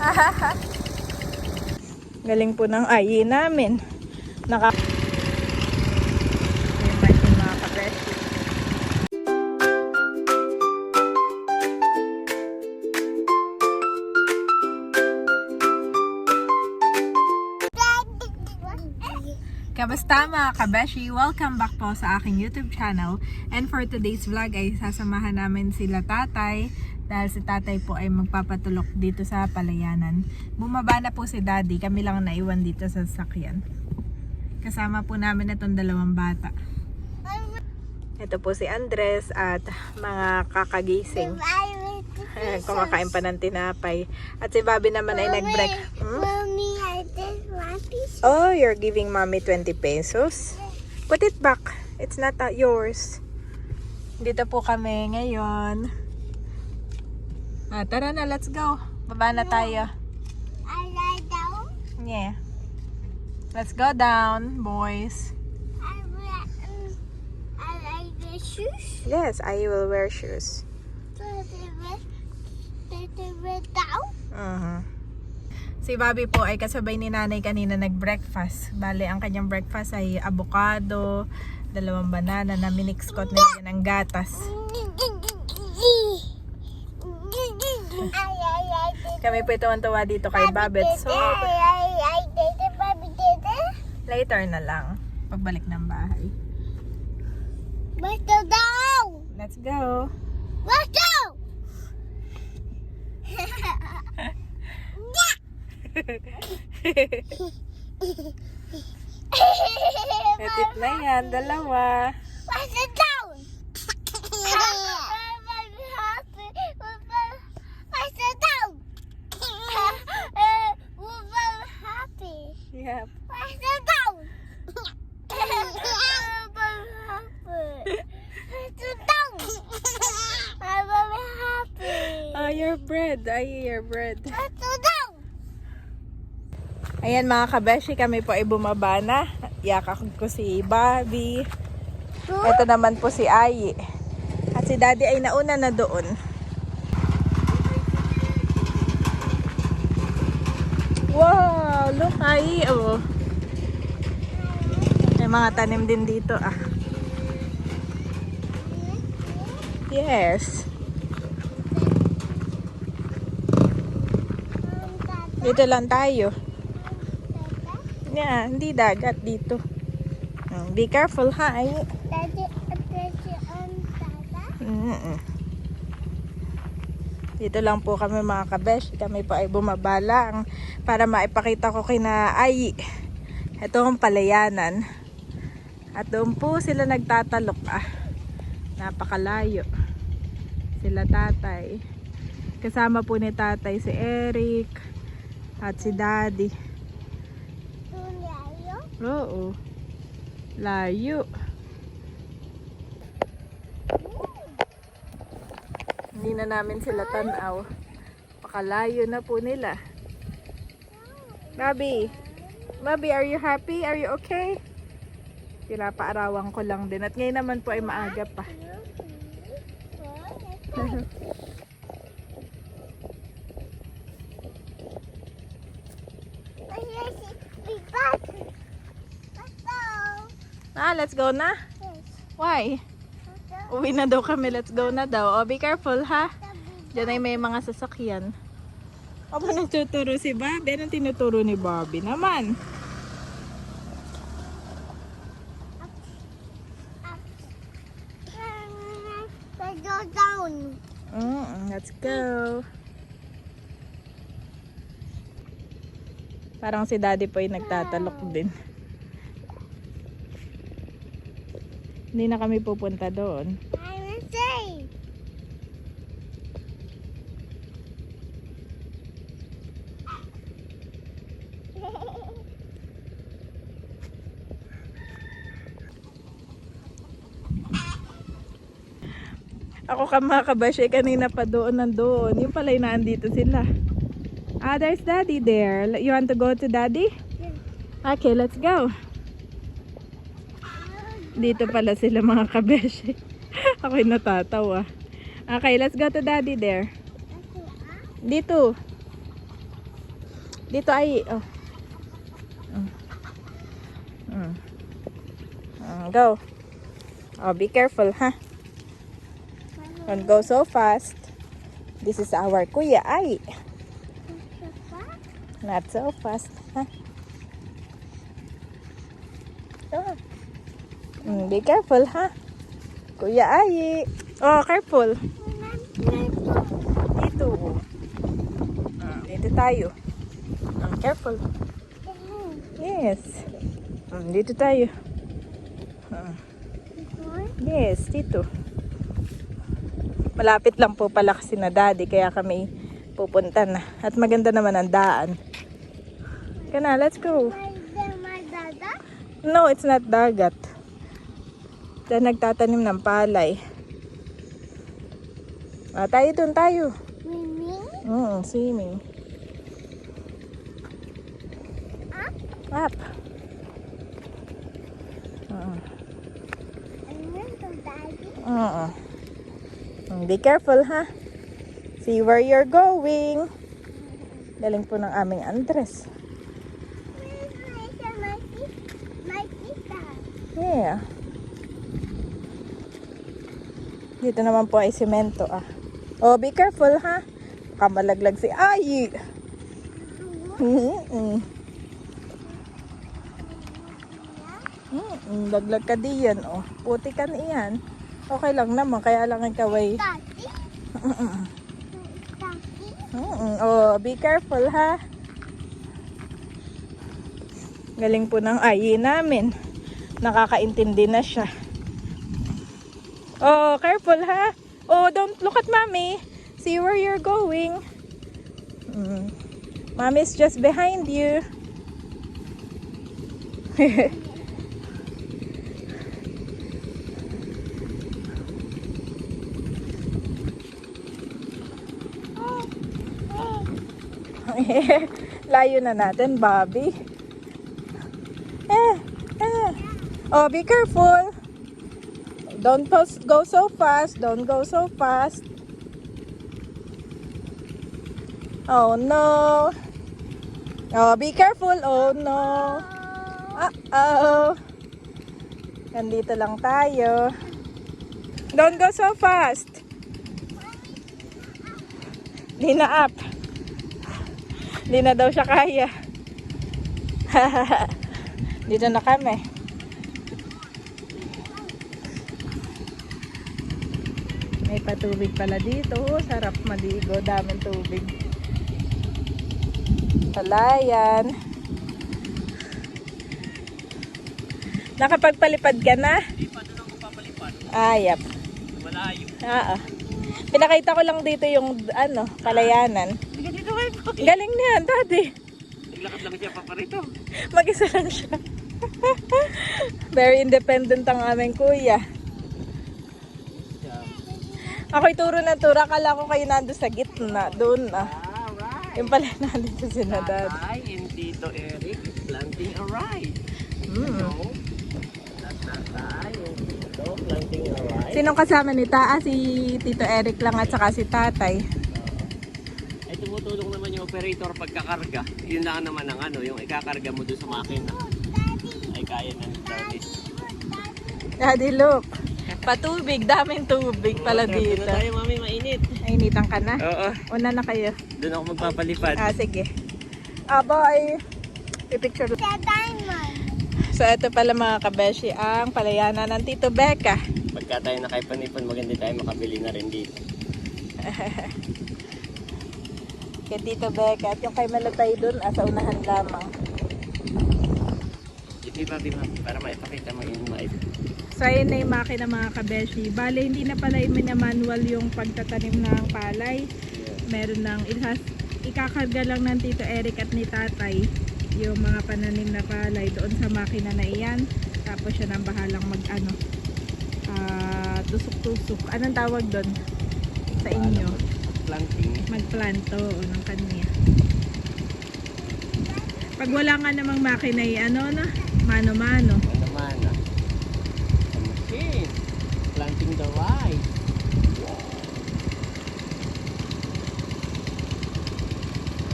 Galing po ng ayi namin. Naka... Kamusta mga kabeshi? Welcome back po sa aking YouTube channel. And for today's vlog ay sasamahan namin sila tatay dahil si tatay po ay magpapatulok dito sa palayanan. Bumaba na po si daddy, kami lang naiwan dito sa sasakyan. Kasama po namin itong dalawang bata. Ito po si Andres at mga kakagising. Kumakain pa ng tinapay. At si Bobby naman ay nag-break. Hmm? Mommy, I just want this. Oh, you're giving mommy 20 pesos? Put it back. It's not uh, yours. Dito po kami ngayon. Ah, tara na, let's go. Baba na tayo. I lie down. Yeah. Let's go down, boys. I wear, um, I like the shoes. Yes, I will wear shoes. So they wear, they, wear down. Mhm. Si Bobby po ay kasabay ni nanay kanina nag-breakfast. Bale, ang kanyang breakfast ay avocado, dalawang banana na minix ko at nilagyan ng gatas. Ay, ay, ay, did- Kami po tuwan-tuwa dito kay Babet. So, later na lang. Pagbalik ng bahay. The down? Let's go. Let's go! Petit na yan, dalawa. Where's the down? Where's the down? We're very happy. Yep. Where's the down? We're very happy. Where's the down? I'm very happy. Ah, your Ay, your bread. Ayan mga kabeshi, kami po ay bumaba na. Yakak ko si Bobby. Ito naman po si Ayi. At si Daddy ay nauna na doon. Wow! Look, Ayi, oh. May mga tanim din dito, ah. Yes. Dito lang tayo. Yeah, hindi dagat dito. Mm, Be careful, ha? Ay. Dada. Mm-mm. Dito lang po kami mga kabesh. Kami po ay bumaba lang para maipakita ko kina Ay. Ito ang palayanan. At doon po sila nagtatalok ah. Napakalayo. Sila tatay. Kasama po ni tatay si Eric at si daddy. Tunayo. Oo. Layo. Hindi na namin sila tanaw. Pakalayo na po nila. Bobby. Bobby, are you happy? Are you okay? Pinapaarawan ko lang din. At ngayon naman po ay maaga pa. Ah, let's go na. Why? Uwi na daw kami. Let's go na daw. Oh, be careful ha. Diyan ay may mga sasakyan. Aba, nagtuturo si Bobby. Anong tinuturo ni Bobby naman? Go down. Mm, let's go. Parang si daddy po ay nagtatalok din. Hindi na kami pupunta doon. Ako ka mga kabashay, kanina pa doon nandoon. Yung pala yung naandito sila. Ah, there's daddy there. You want to go to daddy? Okay, let's go. Dito pala sila mga kabeshe. Ako'y natatawa. Okay, let's go to daddy there. Dito. Dito ay, oh. Mm. Mm. Mm, go. Oh, be careful, ha? Don't go so fast. This is our kuya. Ay, not so fast, ha? Oh. Mm, be careful, ha? Kuya Ay. Oh, careful. Dito. Mm, dito tayo. Mm, careful. Yes. Mm, dito tayo. Mm, yes, dito. Malapit lang po pala kasi na daddy, kaya kami pupunta na. At maganda naman ang daan. Kaya na, let's go. No, it's not dagat. Dahil nagtatanim ng palay. Ah, tayo dun, tayo. Mm, swimming. Up. Mm, mm. Mm, Be careful, ha? See where you're going. Galing po ng aming Andres. Yeah. Dito naman po ay semento ah. Oh, be careful ha. Kamalaglag si Ayi. Mm-mm. Mm-mm. Laglag ka diyan oh. Puti ka na. Okay lang naman, kaya lang ikaw ay... Mm-mm. Oh, be careful ha. Galing po ng Ayi namin. Nakakaintindi na siya. Oh, careful ha. Oh, don't look at mommy. See where you're going. Mm. Mommy's just behind you. Layo na natin, Bobby. Eh, eh. Oh, be careful. Don't go so fast. Don't go so fast. Oh no. Oh, be careful. Oh no. Uh-oh. Nandito lang tayo. Don't go so fast. Di na up. Di na daw siya kaya. Dito na kami. May patubig pala dito. Oh, sarap maligo. Daming tubig. Palayan. Nakapagpalipad ka na? Hindi pa, doon ako papalipad. Ayap. Malayo. Oo. Pinakita ko lang dito yung ano, po. Galing niyan, daddy. Naglakad lang siya paparito. Mag-isa lang siya. Very independent ang aming kuya. Ako'y turo na turo. Akala ko kayo nandun sa gitna. Doon ah. Alright. Yung pala nandito si na dad. Tatay and Tito Eric is planting a rice. Mm. No? That's tatay and Tito planting a rice. Sinong kasama ni Ta? Ah, si Tito Eric lang at saka si tatay. Ay tumutulong naman yung operator pagkakarga. Yun lang naman ang ano, yung ikakarga mo doon sa makina. Ay kaya na ni Daddy. Daddy, look. Patubig. Daming tubig pala Doon dito. na tayo mami, mainit. Nainitan ka na? Oo. Una na kayo. Doon ako magpapalipad. Ah, sige. Aba ay pipicture. So, ito pala mga kabeshi ang palayanan ng Tito Becca. Pagka tayo nakaipanipon, maganda tayo makabili na rin dito. Kay Tito Becca. At yung kay Malatay dun, ah, sa unahan lamang. Ito ba, Bima? Para maipakita mo yung maip. So, ayun na yung makina mga kabeshi. Bale, hindi na pala yung manual yung pagtatanim ng palay. Meron ng ilhas, ikakarga lang ng Tito Eric at ni Tatay yung mga pananim na palay doon sa makina na iyan. Tapos siya nang bahalang mag ano, ah, tusok-tusok. Anong tawag doon sa inyo? Planting. Magplanto o ng kanya. Pag wala nga namang makina, eh, ano na, mano-mano. Ano ah. A machine. Planting the rice.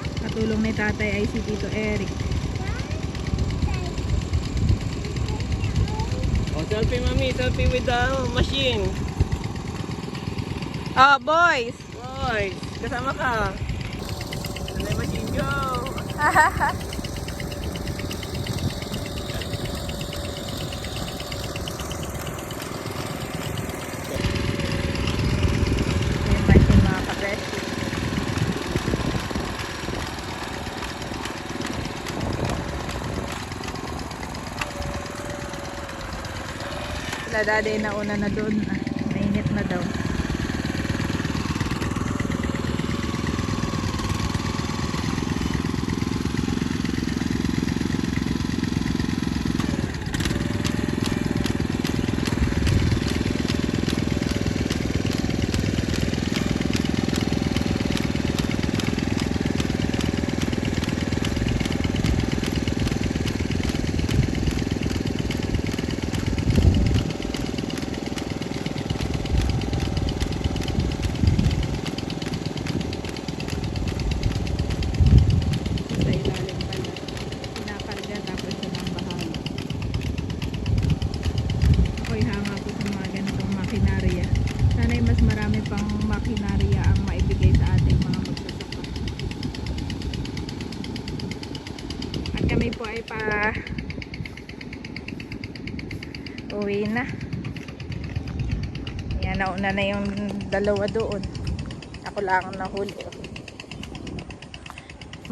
At katulong ni tatay ay si Tito Eric. Oh, selfie mami, selfie with the ano, machine. Oh, boys! Boy, kasama ka. Ano machine go? Ayan ba yung mga kabeshi? Sila daddy na una na doon. Ah, mainit na daw. sa ilalim pala. Pinakarga tapos yun ang bahala. Ako'y hanga po sa mga ganitong makinarya. Sana'y mas marami pang makinarya ang maibigay sa ating mga magsasaka. At kami po ay pa uwi na. Yan, nauna na yung dalawa doon. Ako lang ang nahuli.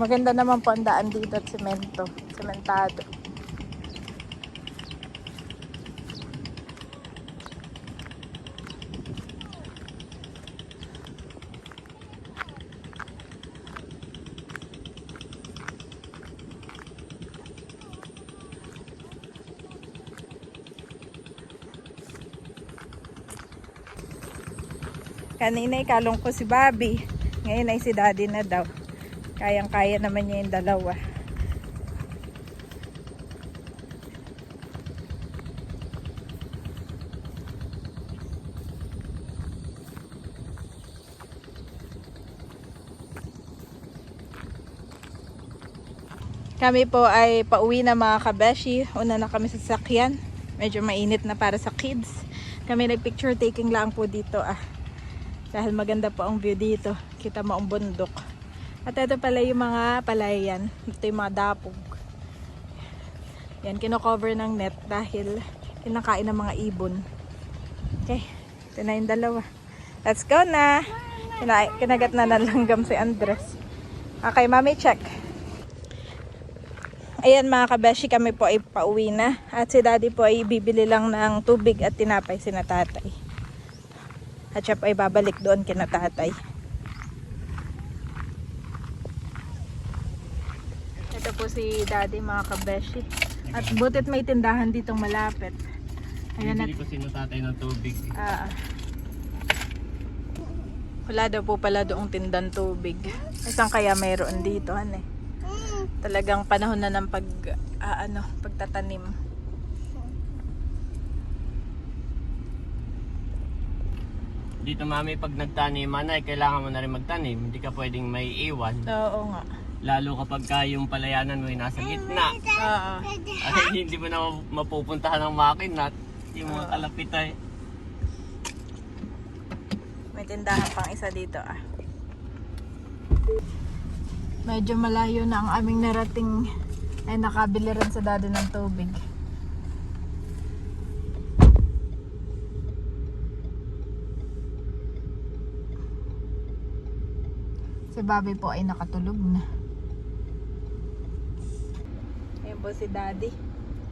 Maganda naman po ang daan dito at semento. Sementado. Kanina ikalong ko si Bobby. Ngayon ay si Daddy na daw. Kayang-kaya naman niya yung dalawa. Kami po ay pauwi na mga kabeshi. Una na kami sa sakyan. Medyo mainit na para sa kids. Kami nag-picture taking lang po dito ah. Dahil maganda po ang view dito. Kita mo ang bundok. At ito pala yung mga palayan. Ito yung mga dapog. Yan, kino-cover ng net dahil kinakain ng mga ibon. Okay, ito na yung dalawa. Let's go na! Kina kinagat na ng langgam si Andres. Okay, mami, check. Ayan mga kabeshi, kami po ay pauwi na. At si daddy po ay bibili lang ng tubig at tinapay sina tatay. At siya po ay babalik doon kina tatay. Ito po si daddy mga kabeshi. At butit may tindahan ditong malapit. Ayan at ko sino tatay ng tubig. Ah. wala daw po pala doong tindan tubig. Isang kaya mayroon dito, han eh. Talagang panahon na ng pag ah, ano, pagtatanim. Dito mami, pag nagtaniman ay kailangan mo na rin magtanim. Hindi ka pwedeng may iwan. Oo nga. Lalo kapag ka yung palayanan mo ay nasa gitna. Oo. Ay, hindi mo na mapupuntahan ng makina at yung mga kalapit ay. May tindahan pang isa dito ah. Medyo malayo na ang aming narating ay nakabili rin sa dado ng tubig. Si Bobby po ay nakatulog na. Ayun po si Daddy.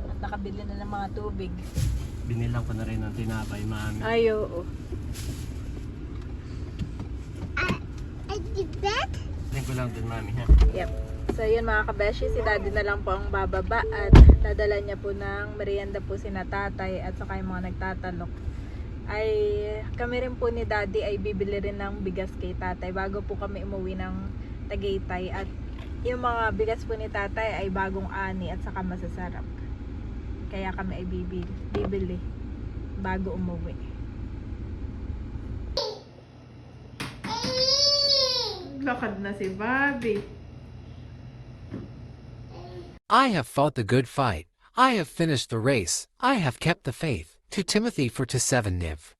At nakabili na ng mga tubig. Binilang ko na rin ng tinapay mami. Ay, oo. At the bed? Tingnan ko lang din mami ha. Yep. So yun mga kabeshi, si daddy na lang po ang bababa at dadala niya po ng merienda po si tatay at saka yung mga nagtatalok. Ay kami rin po ni daddy ay bibili rin ng bigas kay tatay bago po kami umuwi ng Tagaytay at yung mga bigas po ni tatay ay bagong ani at saka masasarap. Kaya kami ay bibili, bibili bago umuwi. Lakad na si Bobby. I have fought the good fight. I have finished the race. I have kept the faith. To Timothy for to 7 Niv.